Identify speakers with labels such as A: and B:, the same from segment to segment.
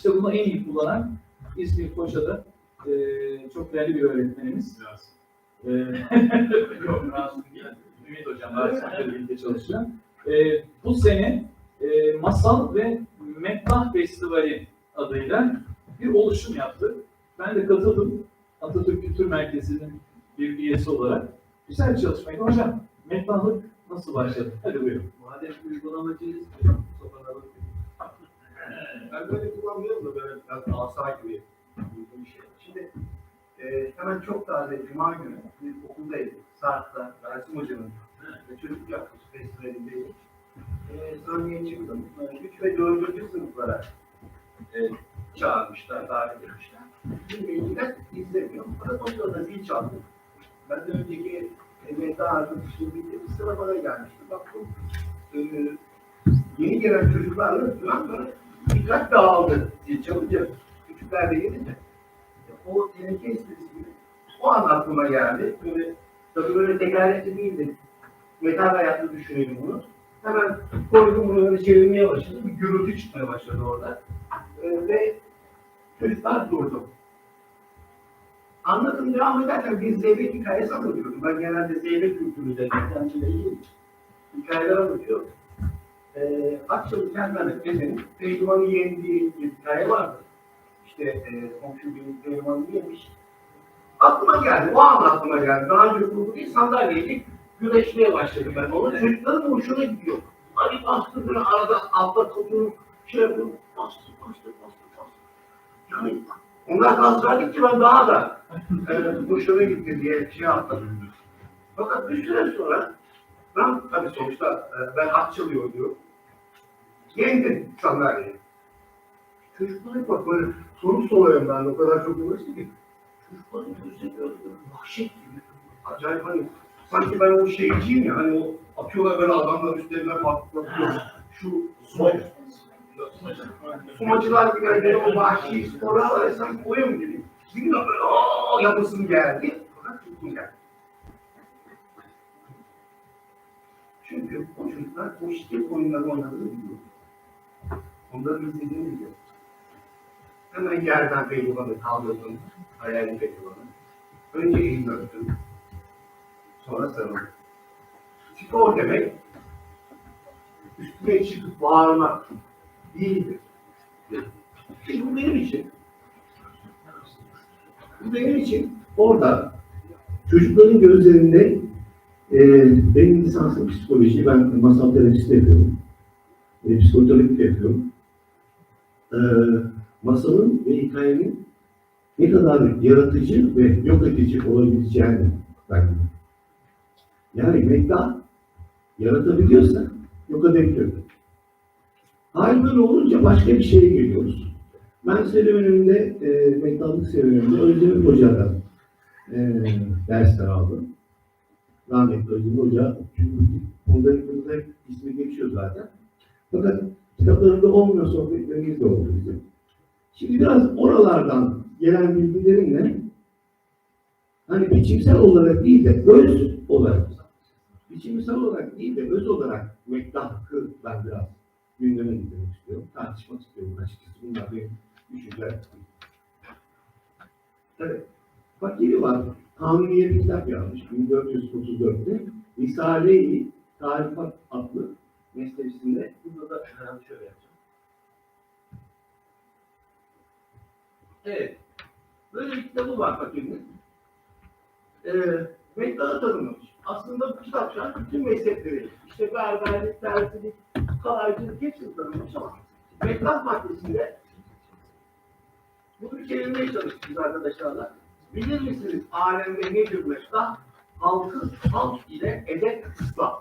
A: İşte bunu en iyi kullanan İzmir Koça'da e, çok değerli bir öğretmenimiz. E, yok, Rasim değil. Ümit Hocam, Rasim'le birlikte çalışıyor. E, bu sene e, Masal ve Mettah Festivali adıyla bir oluşum yaptı. Ben de katıldım. Atatürk Kültür Merkezi'nin bir üyesi olarak. Güzel bir çalışmaydı. Hocam, mettahlık nasıl başladı? Hadi buyurun.
B: Madem uygulamacıyız, Ben böyle kullanmıyorum da böyle biraz asa gibi bir şey. Şimdi e, hemen çok taze Cuma günü bir okuldaydık. Saat'ta Rasim Hoca'nın ve çocuk yaklaşık festivalindeydik. E, sahneye çıktım. 3 ve 4. sınıflara e, çağırmışlar, davet etmişler. Bilmeyiciler izlemiyorum. Fakat o sırada zil çaldı. Ben de önceki emekli arkadaşım bir bir sıra bana gelmişti. Baktım e, yeni gelen çocuklarla falan böyle dikkat dağıldı zil çalınca. Küçükler de gelince. O teneke esprisi gibi. O an aklıma geldi. Böyle, tabii böyle tekerlekli değildi. Metal hayatta düşünelim bunu. Hemen koydum bunu öyle çevirmeye başladım. Bir gürültü çıkmaya başladı orada. E, ve çocuklar durdu. Anladım devam ederken bir zeybek hikayesi anlatıyorum. Ben genelde zeybek kültürü üzerinden ilgili hikayeler anlatıyorum. Ee, Akçalı Kendane Efe'nin Pehlivan'ı yendiği bir hikaye vardı. İşte e, komşu bir Pehlivan'ı yemiş. Aklıma geldi, o an aklıma geldi. Daha önce kurulu değil, sandalyeyle güreşmeye başladım ben. Onun çocukların hoşuna gidiyor. Hani bastı böyle arada altta tutuyorum, şey yapıyorum, bastı, bastı, bastı, bastı. Yani onlar gaz verdikçe ben daha da e, hoşuma gitti diye şey yaptım. Fakat bir süre sonra ben tabii sonuçta e, ben at çalıyor diyor. Yendim sandalyeyi. Çocuklar bak böyle soru soruyorum ben o kadar çok uğraştım ki. Çocukların gözleri böyle vahşet gibi. Acayip hani sanki ben o şeyciyim ya hani o atıyorlar böyle adamlar üstlerine patlatıyor. Şu soy Sumacılar gibi hani o vahşi ya sanki oyun gibi. Bilmiyorum böyle ooo yapasım geldi. Fakat tuttum geldi. Çünkü o çocuklar o şiddet oyunları oynadığını biliyor. Onları izlediğini biliyor. Hemen yerden pehlivanı kaldırdım. Hayali pehlivanı. Önce elini öptüm. Sonra sarıldım. Spor demek üstüne çıkıp bağırmak değildir. Şimdi bu benim için. Bu benim için orada çocukların gözlerinde e, benim lisansım psikoloji, ben masal terapisi de yapıyorum. E, psikoterapi de yapıyorum. E, masalın ve hikayenin ne kadar yaratıcı ve yok edici olabileceğini ben Yani Mekta yaratabiliyorsa yok edebiliyor. Hal böyle olunca başka bir şeye geliyoruz. Ben serüvenimde, e, mektanlık serüvenimde Özdemir Hoca'dan e, dersler aldım. Rahmetli Özdemir Hoca, çünkü onların yanında hep ismi geçiyor zaten. Fakat kitaplarında olmuyor sohbetlerimiz de oldu bizim. Şimdi biraz oralardan gelen bilgilerimle hani biçimsel olarak değil de öz olarak biçimsel olarak değil de öz olarak mektahı ben biraz gündeme getirmek istiyorum. Tartışmak istiyorum açıkçası. Bunlar benim düşünceler. Evet. Fakiri var. Kanuniye bir kitap yazmış 1434'te. Risale-i Tarifat adlı meselesinde burada da şöyle yapacağım. Evet. Böyle bir kitabı var fakirin. Ee, Mektah'ı tanımlamış. Aslında bu kitap şu an bütün meslekleri, işte berberlik, terzilik, kalaycılık hepsini tanımlamış ama Mektah maddesinde bunu bir çevirmeye çalıştık arkadaşlarla. Bilir misiniz alemde nedir mektah? Halkı halk ile edep ıslah.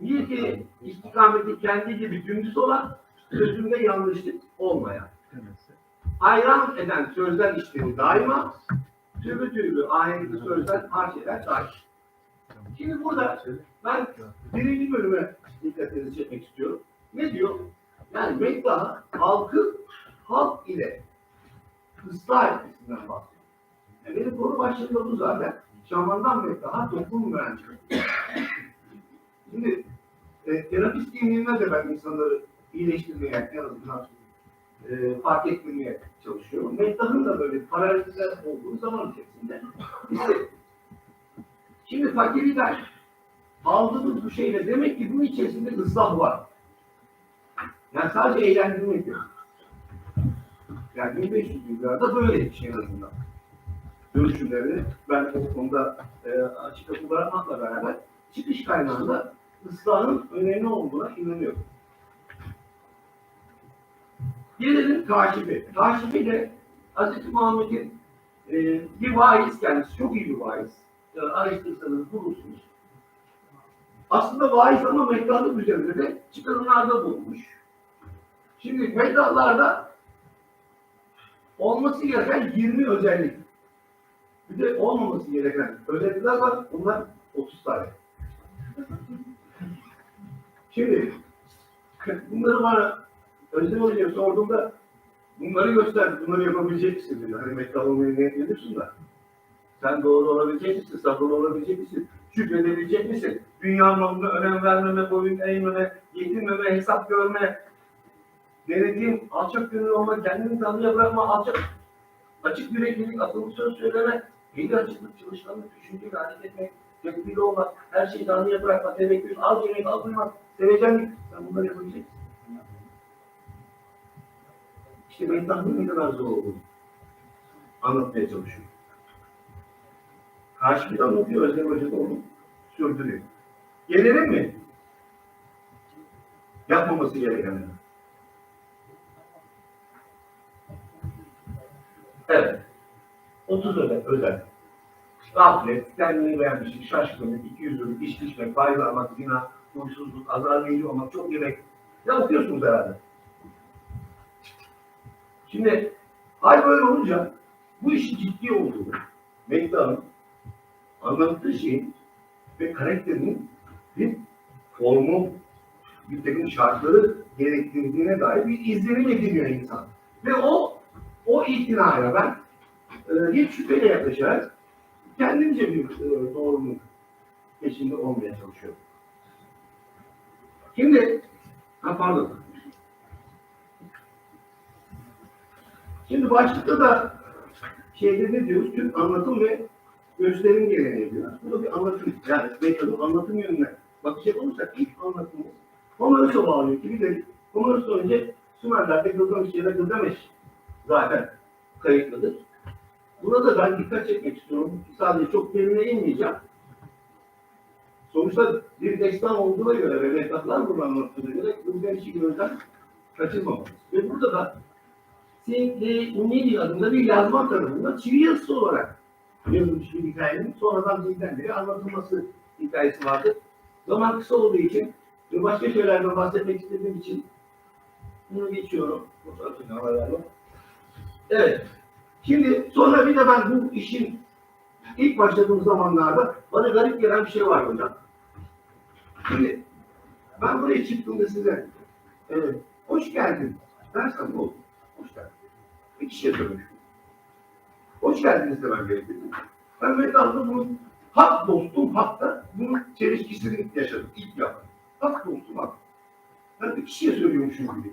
B: Bir ki istikameti kendi gibi dümdüz olan, sözünde yanlışlık olmayan. Hayran eden sözler işleri daima, türlü türlü ahenkli sözler parçalar dair. Şimdi burada ben birinci bölüme dikkatinizi çekmek istiyorum. Ne diyor? Yani Mekta halkı halk ile ıslah etmesinden bahsediyor. Yani benim konu başlığı da bu zaten. Şamandan Mekta'a toplum mühendisliği. Şimdi e, terapist kimliğinde de ben insanları iyileştirmeye, en azından e, fark etmeye çalışıyorum. Mektahın da böyle paralellikler olduğu zaman içerisinde işte şimdi fakirlikler aldığımız bu şeyle demek ki bunun içerisinde ıslah var. Yani sadece eğlendirmek yok. Yani 1500 yıllarda böyle bir şey en azından. Görüşümlerini ben o konuda e, açık kapı bırakmakla beraber çıkış kaynağında ıslahın önemli olduğuna inanıyorum. Gelelim takibi. Takibi de Hz. Muhammed'in e, bir vaiz kendisi, çok iyi bir vaiz. E, araştırsanız bulursunuz. Aslında vaiz ama mektahlık üzerinde de çıkarımlarda bulunmuş. Şimdi mektahlarda olması gereken 20 özellik. Bir de olmaması gereken özellikler var. Bunlar 30 tane. Şimdi bunları bana Özlem Hoca'ya sorduğumda bunları göster, bunları yapabilecek misin dedi. Hani mektap olmayı niyet ediyorsun. Sen doğru olabilecek misin, sabırlı olabilecek misin, şükredebilecek misin? Dünya malına önem vermeme, boyun eğmeme, yetinmeme, hesap görme, denetim, alçak gönüllü olma, kendini tanrıya bırakma, alçak, açık yüreklilik, akıllı söz söyleme, eli açıklık, çalışkanlık, düşünceyle hareket etmek, tedbirli olmak, her şeyi tanrıya bırakmak, tevekkül, az yemek, az uyumak, sevecenlik. Sen bunları yapabilecek misin? İşte Meydan'ın ne kadar zor olduğunu anlatmaya çalışıyor. Karşı bir anlatıyor, Özlem Hoca da onu sürdürüyor. Gelelim mi? Yapmaması gerekenler. Evet. 30 özel. özel. Gaflet, kendini beğenmişlik, şaşkınlık, iki yüzlülük, içki içmek, faiz almak, zina, huysuzluk, azar verici olmak, çok yemek. Ya okuyorsunuz herhalde. Şimdi hal böyle olunca bu işin ciddi olduğunu, Mekta'nın anlattığı şeyin ve karakterinin bir formu, bir takım şartları gerektirdiğine dair bir izlenim ediniyor insan. Ve o o itinayla ben e, hiç şüpheyle yaklaşarak kendimce bir e, doğruluk peşinde olmaya çalışıyorum. Şimdi, ha pardon. Şimdi başlıkta da şeyde ne diyoruz? Tüm anlatım ve gösterim geleneği diyoruz. Bu da bir anlatım. Yani metodun anlatım yönüne bakacak olursak ilk anlatımı Homeros'a bağlıyor ki bir de Homeros'tan önce Sümerler'de Gılgamış ya da Gılgameş zaten kayıtlıdır. Buna da ben dikkat çekmek istiyorum. Sadece çok derine inmeyeceğim. Sonuçta bir destan olduğuna göre ve metotlar burada anlattığına göre Gılgameş'i gözden kaçırmamamız. Ve burada da Sinkli Unili adında bir yazma tarafından çivi yazısı olarak yazılmış bir hikayenin sonradan dilden beri anlatılması hikayesi vardır. Zaman kısa olduğu için ve başka şeylerden bahsetmek istediğim için bunu geçiyorum. Evet. Şimdi sonra bir de ben bu işin ilk başladığım zamanlarda bana garip gelen bir şey var hocam. Şimdi ben buraya çıktığımda size evet, hoş geldin dersem olur? Hoş geldin. Bir kişiye söylemiş. Hoş geldiniz demem gerekir. Ben Mektap'ta bunun hak dostum hakta bunun çelişkisini yaşadım. ilk yaptım. Hak dostum hak. Ben bir kişiye söylüyormuşum gibi.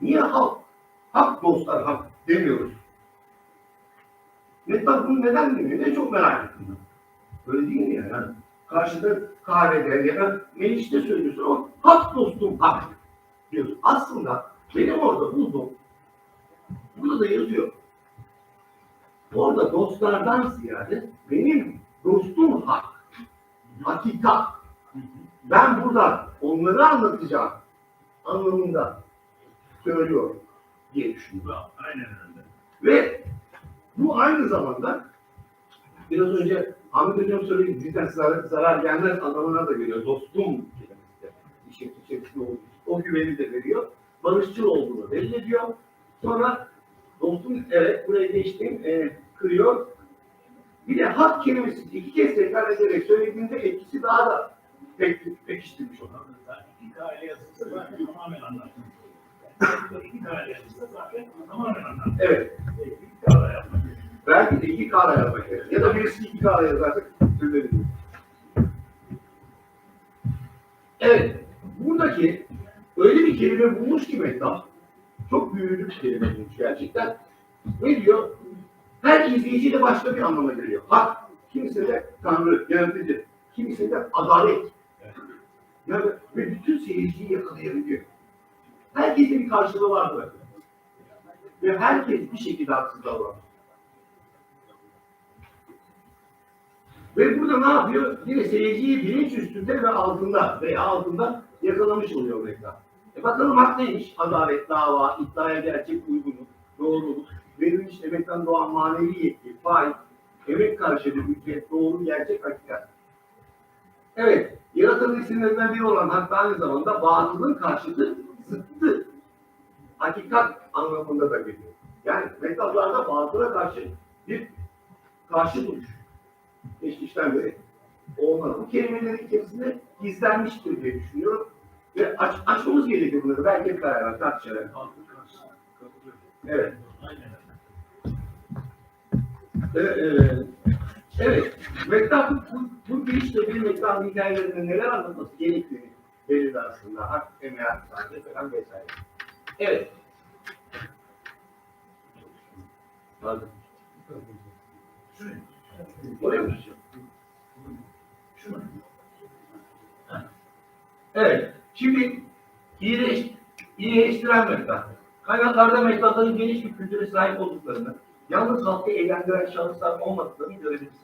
B: Niye halk? Hak dostlar hak demiyoruz. Mektap bunu neden demiyor? Ne çok merak ettim ben. Öyle değil mi ya? Yani karşıda kahvede ya da mecliste söylüyorsun ama hak dostum hak diyorsun. Aslında benim orada bulduğum Burada da yazıyor. Orada dostlardan ziyade benim dostum hak. Hakikat. Ben burada onları anlatacağım anlamında söylüyorum diye düşünüyorum.
C: Aynen öyle.
B: Ve bu aynı zamanda biraz önce Ahmet Hocam söyledi, cidden zarar, zarar gelmez anlamına da geliyor. Dostum kelimesi işin içerisinde O güveni de veriyor. Barışçıl olduğunu belli ediyor. Sonra dostum evet buraya geçtim e, kırıyor. Bir de hak kelimesi iki kez tekrar ederek söylediğinde etkisi daha da pek, pekiştirmiş olur.
C: İki kare yazısı zaten tamamen anlattım. İki kare yazısı zaten tamamen anlattım.
B: Evet.
C: İki kare yapmak.
B: Belki de iki kara yazmak gerekir. Ya da birisi iki kara yazarsak söyleyebiliriz. Evet. Buradaki öyle bir kelime bulmuş ki Mehtap, çok büyülü bir kelime bulmuş gerçekten. Ne diyor? Her izleyici de başka bir anlama geliyor. Hak, kimse de Tanrı, yaratıcı, kimse de adalet. Yani ve bütün seyirciyi yakalayabiliyor. Herkesin bir karşılığı vardır. Ve herkes bir şekilde haksız davranır. Ve burada ne yapıyor? Yine seyirciyi bilinç üstünde ve altında veya altında yakalamış oluyor reklam. E bakalım hak neymiş? Adalet, dava, iddiaya gerçek uygunluk, doğruluk, verilmiş emekten doğan manevi yetki, faiz, emek karşılığı ücret, doğru, gerçek, hakikat. Evet, yaratılan isimlerinden biri olan hak aynı zamanda batılın karşıtı, zıttı. Hakikat anlamında da geliyor. Yani metaflarda batıla karşı bir karşı duruş. Geçmişten beri olmalı. Bu kelimelerin içerisinde gizlenmiştir diye düşünüyorum. Ve aç, açmamız gerekiyor bunları. Belki beraber tartışarak. Evet. Ee, e, evet. Mektap, bu, bu girişte bir mektap hikayelerinde neler anlatması gerektiğini belirli aslında. Hak, emeğe, saadet falan vesaire. Evet. Pardon. Oraya mı. Evet. Şimdi iyileş, iyileştiren mektap. Kaynaklarda mektapların geniş bir kültüre sahip olduklarını, yalnız halkı eğlendiren şahıslar olmadıklarını görebiliriz.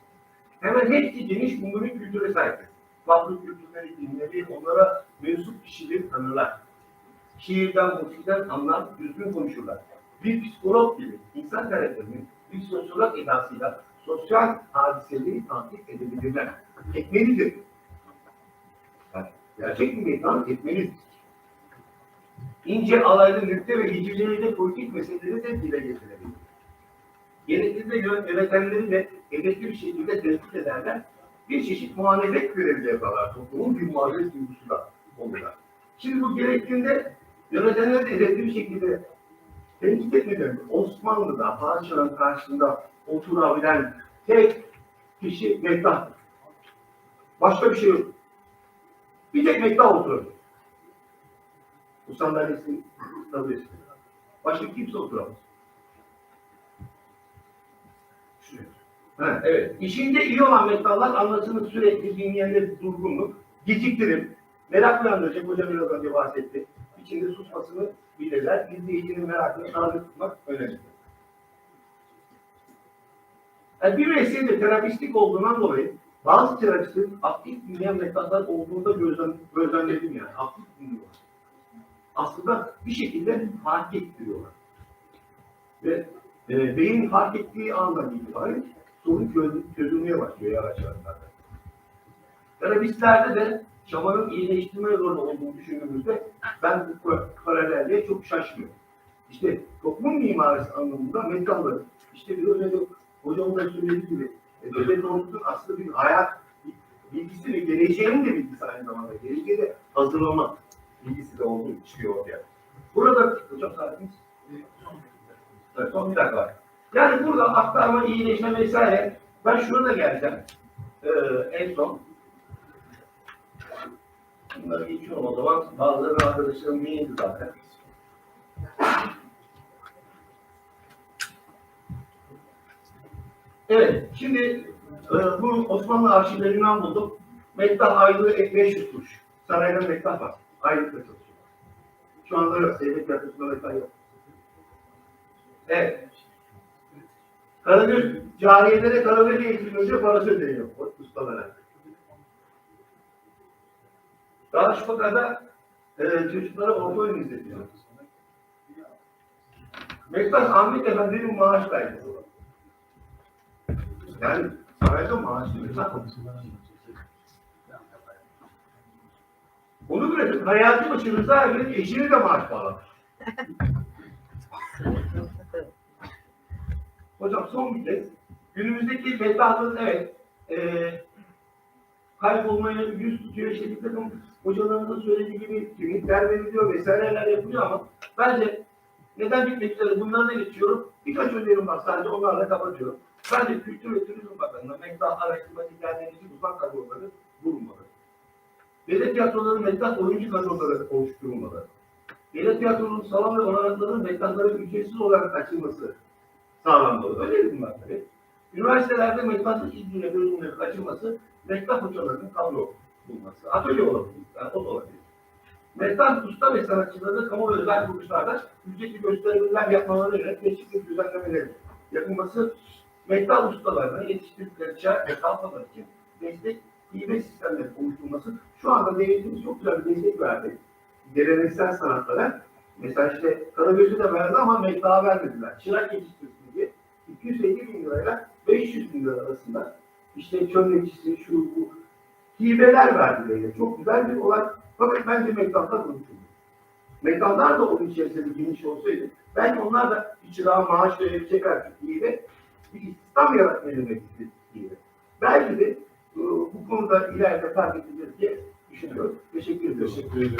B: Hemen hepsi geniş umumi kültüre sahip. Farklı kültürleri, dinleri, onlara mensup kişileri tanırlar. Şiirden, musikten anlar, düzgün konuşurlar. Bir psikolog gibi insan karakterini bir sosyolog edasıyla sosyal hadiseleri takip edebilirler. Etmelidir. Yani gerçek bir mekan etmelidir. İnce alaylı nükte ve hicivleriyle politik meseleleri de dile getirebilir. Gerekli de yönetenleri de hedefli bir şekilde tespit ederler. Bir çeşit muhalefet görevi yaparlar. Toplumun bir muhalefet duygusu da olurlar. Şimdi bu gerektiğinde yönetenler de hedefli bir şekilde tenkit etmeden Osmanlı'da padişahın karşısında oturabilen tek kişi Mektah. Başka bir şey yok. Bir tek Mektah oturur. Bu sandalyesini kabul etsin. Başka kimse oturamaz. Ha, evet. İşinde iyi olan mektahlar anlatımı sürekli dinleyenler durgunluk, geciktirim, merak uyandıracak hocam biraz önce bahsetti. İçinde susmasını bilirler. İzleyicinin merakını taze tutmak önemlidir. Yani bir mesleğin de terapistlik olduğundan dolayı bazı terapistlerin aktif dinleyen mektahlar olduğunda gözlem, gözlemledim yani. Aktif dinliyorlar. Aslında bir şekilde fark ettiriyorlar. Ve e, beyin fark ettiği andan itibaren sorun çöz- çözülmeye başlıyor yavaş yavaş. Terapistlerde de şamanın iyileştirme rolü olduğunu düşündüğümüzde ben bu pa- paralelliğe çok şaşmıyorum. İşte toplum mimarisi anlamında metalları, işte biraz önce hocamın da söylediği gibi, e, devlet ordusunun aslında bir hayat bilgisi ve geleceğinin de bilgisi aynı zamanda. Geleceği de hazırlama bilgisi de olduğu çıkıyor ortaya. Burada, hocam saatimiz Evet, son bir dakika var. Yani burada aktarma, iyileşme vesaire. Ben şuna da geleceğim. Ee, en son. Bunları geçiyorum o zaman. Bazıları arkadaşlarım neydi zaten. Evet, şimdi e, bu Osmanlı arşivlerinden buldum. Mektah aylığı 500 kuruş. Sarayda mektah var. Aylıkla çalışıyor. Şu anda yok. Devlet yakasında mektah yok. Evet. Karagöz, cariyelere karagöz eğitimi önce parası ödeniyor ustalara. Daha kadar e, çocuklara orta oyun izletiyor. Mektas Ahmet Efendi'nin maaş var. Yani sarayda maaşlı Mektas Onu bırakın hayatı başı Rıza Efendi eşini de maaş bağlamış. Hocam son bir kez. Günümüzdeki mektahların evet e, kaybolmaya yüz tutuyor. Takım hocalarımızın söylediği gibi kimlikler veriliyor vesaireler yapılıyor ama bence neden bitmek üzere bunları da geçiyorum. Birkaç önerim var sadece onlarla kapatıyorum. Bence Kültür ve Turizm Bakanı'na mektah araştırma derneğindeki uzak kadroları bulunmalı. Devlet tiyatroları mektah oyuncu kadroları oluşturulmalı. Devlet tiyatronun salon ve olanaklarının mekanları ücretsiz olarak açılması sağlanmalı. Öyle dedim ben tabii. Üniversitelerde mektansız izniyle bölümlerin açılması, mektan hocalarının kadro bulması. Atölye olabilir, yani o da olabilir. Mektan usta ve sanatçıları kamu özel kuruluşlarda ücretli gösterimler yapmaları yönelik teşvik düzenlemeleri yapılması, mektan ustalarına yetiştirdikleri çağ ve kalfalar için destek hibe sistemleri oluşturulması. Şu anda devletimiz çok güzel bir destek verdi. Geleneksel sanatlara. Mesela işte Karagöz'ü de verdi ama mektağa vermediler. Çırak yetiştirsin diye 250 bin lirayla 500 bin lira arasında işte çömlekçisi, şu bu hibeler verdi devlet. Çok güzel bir olay. Fakat bence mektaplar unutuldu. Mektaplar da onun içerisinde geniş olsaydı belki onlar da çırağa maaş verebilecek artık hibe bir istihdam yaratmaya yönelik hibe. Belki de e, bu konuda ileride fark edilir diye düşünüyorum. Teşekkür ediyorum.
A: Teşekkür ederim.